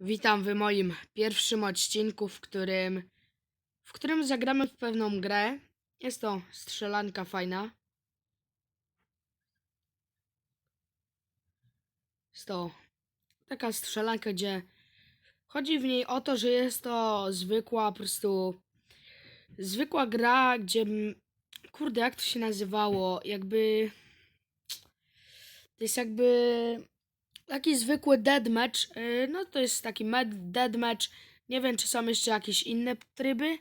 Witam w moim pierwszym odcinku, w którym, w którym zagramy w pewną grę. Jest to strzelanka fajna. Jest to taka strzelanka, gdzie chodzi w niej o to, że jest to zwykła, po prostu zwykła gra, gdzie, kurde, jak to się nazywało? Jakby, to jest jakby taki zwykły deathmatch, yy, no to jest taki deathmatch, nie wiem czy są jeszcze jakieś inne tryby,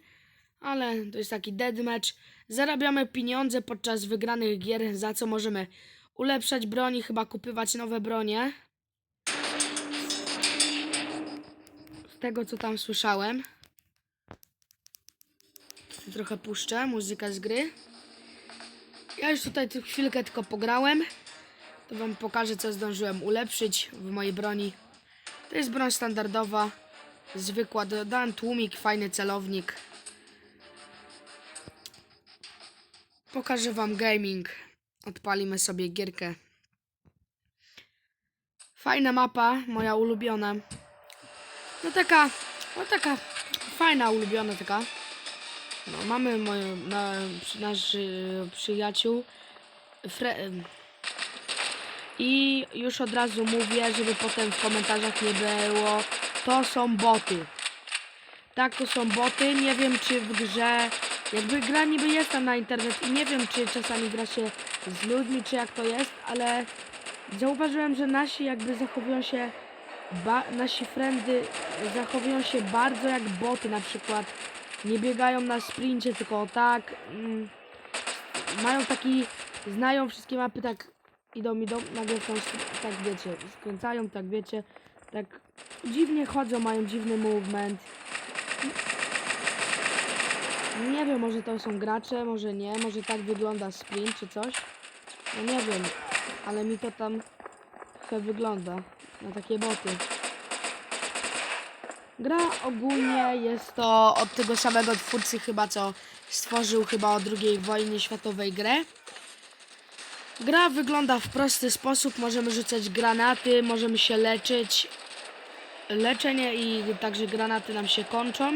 ale to jest taki deathmatch. Zarabiamy pieniądze podczas wygranych gier, za co możemy ulepszać broni, chyba kupywać nowe bronie. Z tego co tam słyszałem. Trochę puszczę, muzyka z gry. Ja już tutaj tu chwilkę tylko pograłem. To wam pokażę, co zdążyłem ulepszyć w mojej broni. To jest broń standardowa, zwykła. Dodałem tłumik, fajny celownik. Pokażę wam gaming. Odpalimy sobie gierkę. Fajna mapa, moja ulubiona. No taka, no taka fajna, ulubiona taka. No, mamy moją, na, nasz y, przyjaciół. Fre, i już od razu mówię, żeby potem w komentarzach nie było. To są boty. Tak, to są boty. Nie wiem, czy w grze. Jakby gra niby jest tam na internet i nie wiem, czy czasami gra się z ludźmi, czy jak to jest, ale zauważyłem, że nasi jakby zachowują się. Nasi friendy zachowują się bardzo jak boty, na przykład. Nie biegają na sprincie, tylko tak. Mm, mają taki. Znają wszystkie mapy tak idą, idą, nagle są, tak wiecie, skręcają, tak wiecie, tak dziwnie chodzą, mają dziwny movement. Nie wiem, może to są gracze, może nie, może tak wygląda sprint czy coś. No nie wiem, ale mi to tam trochę wygląda na takie boty. Gra ogólnie jest to od tego samego twórcy chyba, co stworzył chyba o II wojnie światowej grę. Gra wygląda w prosty sposób. Możemy rzucać granaty, możemy się leczyć. Leczenie i także granaty nam się kończą.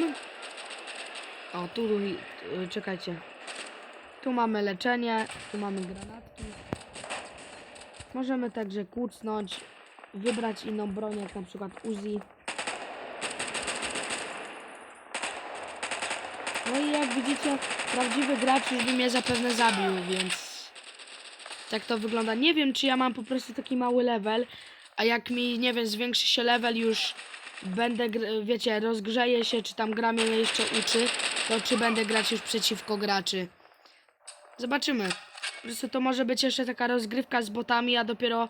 O, tu, y, czekajcie. Tu mamy leczenie, tu mamy granatki. Możemy także kucnąć, wybrać inną broń, jak na przykład Uzi. No i jak widzicie, prawdziwy gracz już by mnie zapewne zabił, więc tak to wygląda. Nie wiem, czy ja mam po prostu taki mały level, a jak mi, nie wiem, zwiększy się level już będę, wiecie, rozgrzeje się, czy tam gra mnie jeszcze uczy, to czy będę grać już przeciwko graczy. Zobaczymy. Po prostu to może być jeszcze taka rozgrywka z botami, a dopiero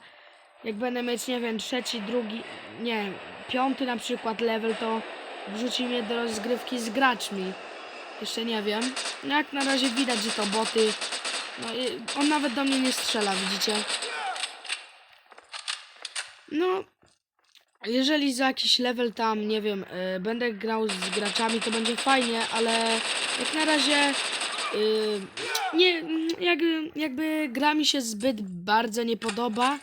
jak będę mieć, nie wiem, trzeci, drugi, nie, piąty na przykład level, to wrzuci mnie do rozgrywki z graczmi. Jeszcze nie wiem. No jak na razie widać, że to boty. No, on nawet do mnie nie strzela, widzicie? No, jeżeli za jakiś level tam, nie wiem, y, będę grał z graczami, to będzie fajnie, ale jak na razie y, nie, jakby, jakby gra mi się zbyt bardzo nie podoba.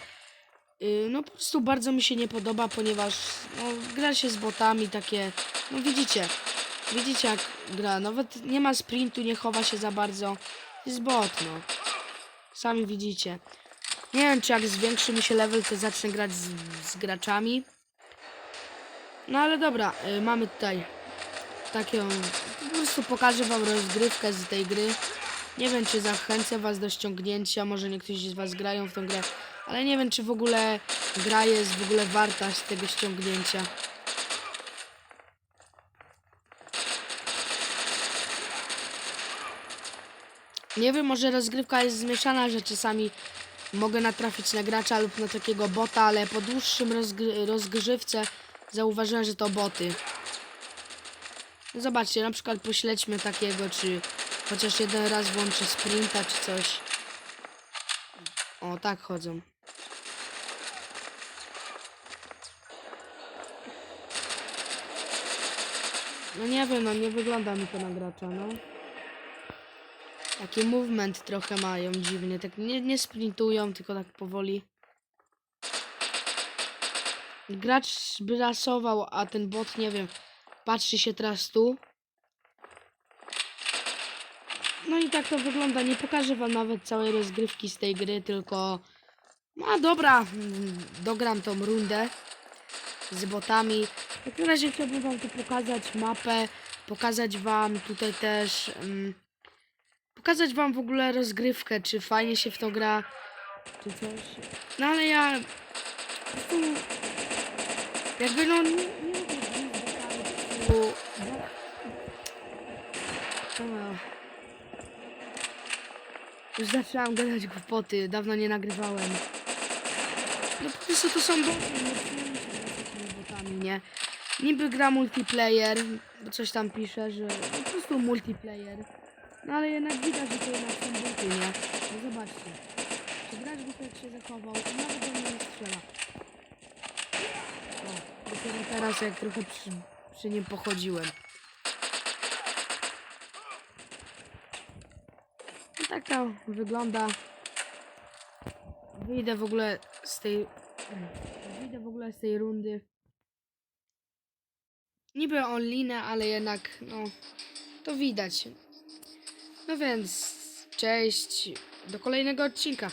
Y, no po prostu bardzo mi się nie podoba, ponieważ no, gra się z botami takie, no widzicie, widzicie jak gra, nawet nie ma sprintu, nie chowa się za bardzo. Jest bot, no. Sami widzicie. Nie wiem, czy jak zwiększy mi się level, to zacznę grać z, z graczami. No ale dobra, y, mamy tutaj taką... Po prostu pokażę wam rozgrywkę z tej gry. Nie wiem, czy zachęcę was do ściągnięcia, może niektórzy z was grają w tą grę, ale nie wiem, czy w ogóle gra jest w ogóle warta z tego ściągnięcia. Nie wiem, może rozgrywka jest zmieszana, że czasami mogę natrafić na gracza lub na takiego bota, ale po dłuższym rozgry- zauważyłem, że to boty. Zobaczcie, na przykład pośledźmy takiego, czy chociaż jeden raz włączy sprinta, czy coś. O, tak chodzą. No nie wiem, no nie wygląda mi to na gracza, no. Taki movement trochę mają dziwnie, tak nie, nie sprintują, tylko tak powoli. gracz by rasował, a ten bot, nie wiem, patrzy się teraz tu. No i tak to wygląda. Nie pokażę wam nawet całej rozgrywki z tej gry, tylko... No dobra, dogram tą rundę z botami. W takim razie chciałbym wam tu pokazać mapę, pokazać wam tutaj też... mm, pokazać wam w ogóle rozgrywkę, czy fajnie się w to gra, czy coś. No ale ja... po prostu Jakby no nie, bo... Już zaczęłam gadać głupoty, dawno nie nagrywałem. No po prostu to są boty, botami, nie? Niby gra multiplayer, bo coś tam pisze, że po prostu multiplayer. No ale jednak widać, że to jednak są boty, nie? No zobaczcie. Czy gracz głupek się zachował, nawet do mnie nie strzela. O, dopiero teraz jak trochę przy, przy nim pochodziłem. No tak to wygląda. Wyjdę w ogóle z tej. Wyjdę w ogóle z tej rundy. Niby online, ale jednak, no, to widać. No więc, cześć. Do kolejnego odcinka.